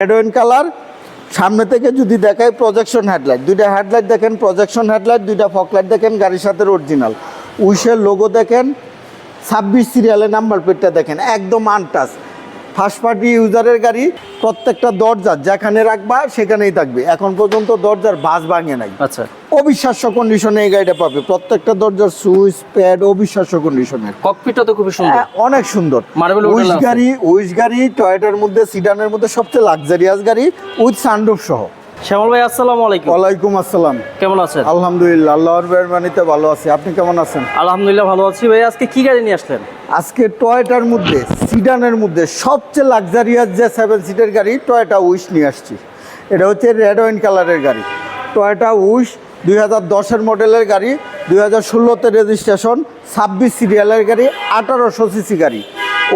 Red wine colour সামনে থেকে যদি দেখায় প্রজেকশন হেডলাইট দুইটা হেডলাইট দেখেন প্রজেকশন হেডলাইট দুইটা ফকলাইট দেখেন, গাড়ির সাথে অরিজিনাল উইশের লোগো দেখেন, ছাব্বিশ সিরিয়ালের নাম্বার প্লেটটা দেখেন, একদম আনটাচ ফার্স্ট পার্টি ইউজারের গাড়ি প্রত্যেকটা দরজা যেখানে রাখবা সেখানেই থাকবে। এখন পর্যন্ত দরজার বাস ভাঙে নাই। আচ্ছা। অবিশ্বাস্য কন্ডিশনে এই গাড়িটা পাবে। প্রত্যেকটা দরজার সুইচ প্যাড অবিশ্বাস্য কন্ডিশনের ককপিটটা তো খুব সুন্দর। হ্যাঁ, অনেক সুন্দর। মার্বেল উইস গাড়ি উইস গাড়ি টয়টার মধ্যে সিডানের মধ্যে সবচেয়ে লাক্সারিয়াস গাড়ি উইথ সানরুফ সহ। শ্যামল ভাই আসসালামু আলাইকুম। ওয়ালাইকুম আসসালাম। কেমন আছেন? আলহামদুলিল্লাহ আল্লাহর মেহরবানিতে ভালো আছি। আপনি কেমন আছেন? আলহামদুলিল্লাহ ভালো আছি ভাই। আজকে কি গাড়ি নিয়ে আসলেন? আজকে টয়টার মধ্যে সিডানের মধ্যে সবচেয়ে লাক্সারিয়াস যে সেভেন সিটের গাড়ি টয়টা উইশ নিয়ে আসছি। এটা হচ্ছে রেড ওয়াইন কালারের গাড়ি। টয়টা উইশ দুই হাজার দশের মডেলের গাড়ি দুই হাজার ষোলোতে রেজিস্ট্রেশন ছাব্বিশ সিরিয়ালের গাড়ি আঠারোশো সিসি গাড়ি।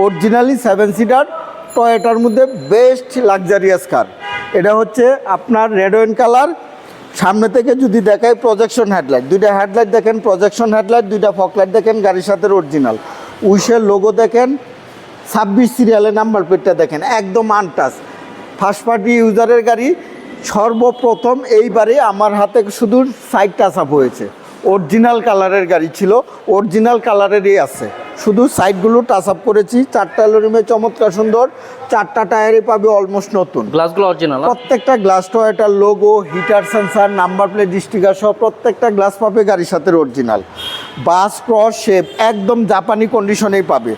অরিজিনালি সেভেন সিটার টয়টার মধ্যে বেস্ট লাক্সারিয়াস কার এটা হচ্ছে আপনার রেড ওয়াইন কালার সামনে থেকে যদি দেখায় প্রজেকশন হেডলাইট দুইটা হেডলাইট দেখেন প্রজেকশন হেডলাইট দুইটা ফকলাইট দেখেন, গাড়ির সাথে অরিজিনাল উইশের লোগো দেখেন, ছাব্বিশ সিরিয়ালের নাম্বার প্লেটটা দেখেন, একদম আনটাচ ফার্স্ট পার্টি ইউজারের গাড়ি, সর্বপ্রথম এইবারে আমার হাতে শুধু সাইড টাচ আপ হয়েছে। অরিজিনাল কালারের গাড়ি ছিল অরিজিনাল কালারেরই আছে। শুধু সাইডগুলো টাচ আপ করেছি। চারটা লোরিমে চমৎকার সুন্দর। চারটা টায়ারই পাবে অলমোস্ট নতুন। গ্লাসগুলো অরিজিনাল প্রত্যেকটা glass টয়টার logo heater sensor number plate sticker সহ প্রত্যেকটা গ্লাস পাবে গাড়ির সাথে অরিজিনাল বাস ক্রস শেপ একদম জাপানি কন্ডিশনেই পাবে।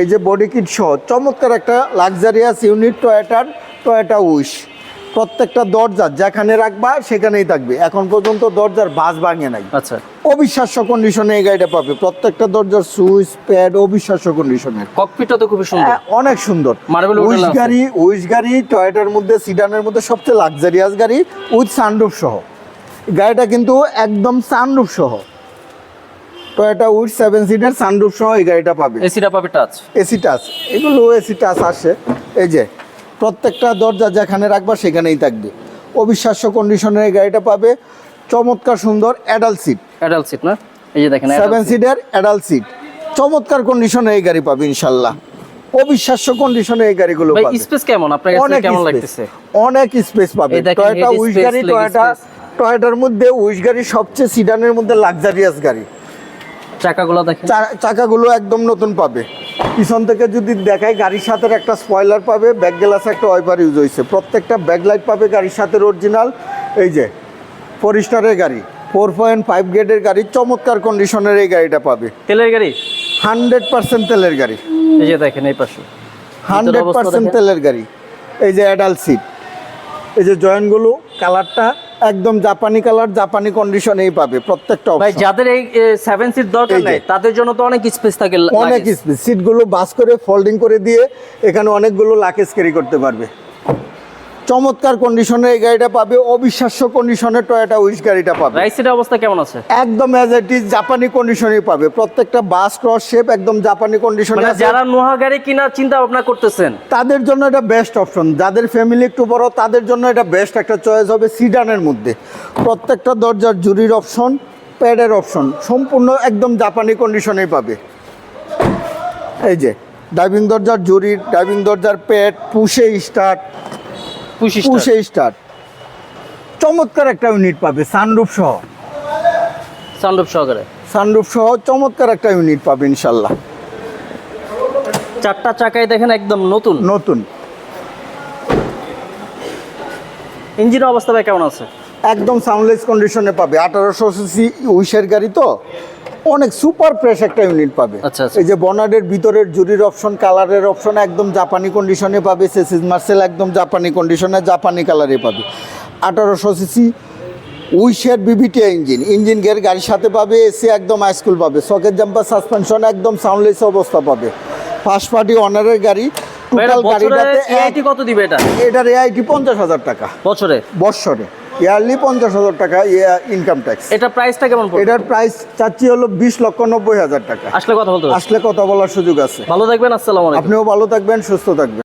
এই যে বডি কিট সহ চমৎকার একটা লাক্সারিয়াস ইউনিট টয়টার টয়টা উইশ প্রত্যেকটা দরজা যেখানে রাখবা সেখানেই থাকবে। এখন পর্যন্ত দরজার বাস ভাঙে নাই। আচ্ছা। অবিশ্বাস্য কন্ডিশনে এই গাড়িটা পাবে। প্রত্যেকটা দরজার সুইচ প্যাড অবিশ্বাস্য কন্ডিশনের ককপিটটা তো খুবই সুন্দর। হ্যাঁ, অনেক সুন্দর। Wooden উইশ গাড়ি উইশ গাড়ি টয়টার মধ্যে সিডানের মধ্যে সবচেয়ে লাক্সারিয়াস গাড়ি উইথ সানরুফ সহ। গাড়িটা কিন্তু একদম সানরুফ সহ। Toyota with seven seater sunroof সহ এই গাড়িটা পাবে। এসিটা পাবে টাচ এসি টাচ এগুলো এসি টাচ আসে। এই যে প্রত্যেকটা দরজা যেখানে রাখবা সেখানেই থাকবে। অবিশ্বাস্য কন্ডিশনের এই গাড়িটা পাবে। চমৎকার সুন্দর অ্যাডাল্ট সিট অ্যাডাল্ট সিট না? এই যে দেখেন সেভেন সিটের অ্যাডাল্ট সিট চমৎকার কন্ডিশনে এই গাড়ি পাবে ইনশাল্লাহ। অবিশ্বাস্য কন্ডিশনে এই গাড়িগুলো পাবে। স্পেস কেমন? আপনার কাছে কেমন লাগতেছে? অনেক স্পেস পাবে। টয়োটা উইশ গাড়ি টয়োটা টয়োটার মধ্যে উইশ গাড়ি সবচেয়ে সিডানের মধ্যে লাক্সারিয়াস গাড়ি। চাকাগুলো দেখেন। চাকাগুলো একদম নতুন পাবে। পিছন থেকে যদি দেখায় গাড়ির সাথে একটা স্পয়লার পাবে ব্যাক গ্লাস একটা ওয়াইপার ইউজ হয়েছে। প্রত্যেকটা ব্যাকলাইট পাবে গাড়ির সাথে অরিজিনাল এই যে ফরিস্টারের গাড়ি ফোর পয়েন্ট ফাইভ গ্রেডের গাড়ি চমৎকার কন্ডিশনের এই গাড়িটা পাবে। তেলের গাড়ি? হান্ড্রেড পার্সেন্ট তেলের গাড়ি। এই যে দেখেন এই পাশে। হান্ড্রেড পার্সেন্ট তেলের গাড়ি। এই যে অ্যাডাল্ট সিট এই যে জয়েন্টগুলো কালারটা একদম জাপানি কালার জাপানি কন্ডিশনেই পাবে প্রত্যেকটা ভাই যাদের এই সেভেন সিট দরকার নাই তাদের জন্য তো অনেক স্পেস থাকে অনেক। স্পেস সিটগুলো বাস করে ফোল্ডিং করে দিয়ে এখানে অনেকগুলো লাকেজ ক্যারি করতে পারবে। চমৎকার কন্ডিশনে এই গাড়িটা পাবে অবিশ্বাস্য কন্ডিশনে টয়োটা উইশ গাড়িটা পাবে। রাইট সিটের অবস্থা কেমন আছে? একদম অ্যাজ ইট ইজ জাপানি কন্ডিশনেই পাবে। প্রত্যেকটা বাস ক্রস শেপ একদম জাপানি কন্ডিশনে আছে। যারা নোহা গাড়ি কেনার চিন্তা ভাবনা করতেছেন? তাদের জন্য এটা বেস্ট অপশন যাদের ফ্যামিলি একটু বড় তাদের জন্য এটা বেস্ট একটা চয়েস হবে সিডানের মধ্যে। প্রত্যেকটা দরজার জুরির অপশন প্যাডের অপশন সম্পূর্ণ একদম জাপানি কন্ডিশনেই পাবে। এই যে ড্রাইভিং দরজার জুরি ড্রাইভিং দরজার pad push start push start চমৎকার একটা ইউনিট পাবে সানরুফ সহ। সানরূপ সহকারে। সানরুফ সহ চমৎকার একটা ইউনিট পাবে ইনশাল্লাহ। চারটা চাকায় দেখেন একদম নতুন। নতুন। ইঞ্জিনের অবস্থা ভাই কেমন আছে? একদম সাউন্ডলেস কন্ডিশনে পাবে। আঠারোশো সিসি উইশের গাড়ি তো? অনেক সুপার ফ্রেশ একটা ইউনিট পাবে। আচ্ছা, আচ্ছা। এই যে বনার্ডের ভিতরের জুরির অপশন কালারের অপশন একদম জাপানি কন্ডিশনে পাবে সেসিস মার্সেল একদম জাপানি কন্ডিশনে জাপানি কালারে পাবে। আঠারোশো সিসি উইশের বিবিটি ইঞ্জিন ইঞ্জিন গিয়ার গাড়ির সাথে পাবে এসি একদম হাইস্কুল পাবে সকেট জাম্পার সাসপেনশন একদম সাউন্ডলেস অবস্থা পাবে। ফার্স্ট পার্টি অনারের গাড়ি টোটাল বছরে গাড়িটাতে কত দিবে এটা? এটার এআইটি পঞ্চাশ হাজার টাকা। বছরে? বৎসরে। ইয়ারলি পঞ্চাশ হাজার টাকা ইনকাম ট্যাক্স এটা প্রাইসটা কেমন এটার প্রাইস চাচ্ছি হলো বিশ লক্ষ নব্বই হাজার টাকা। আসলে কথা বলতে আসলে কথা বলার সুযোগ আছে। ভালো থাকবেন আসসালাম আপনিও ভালো থাকবেন সুস্থ থাকবেন।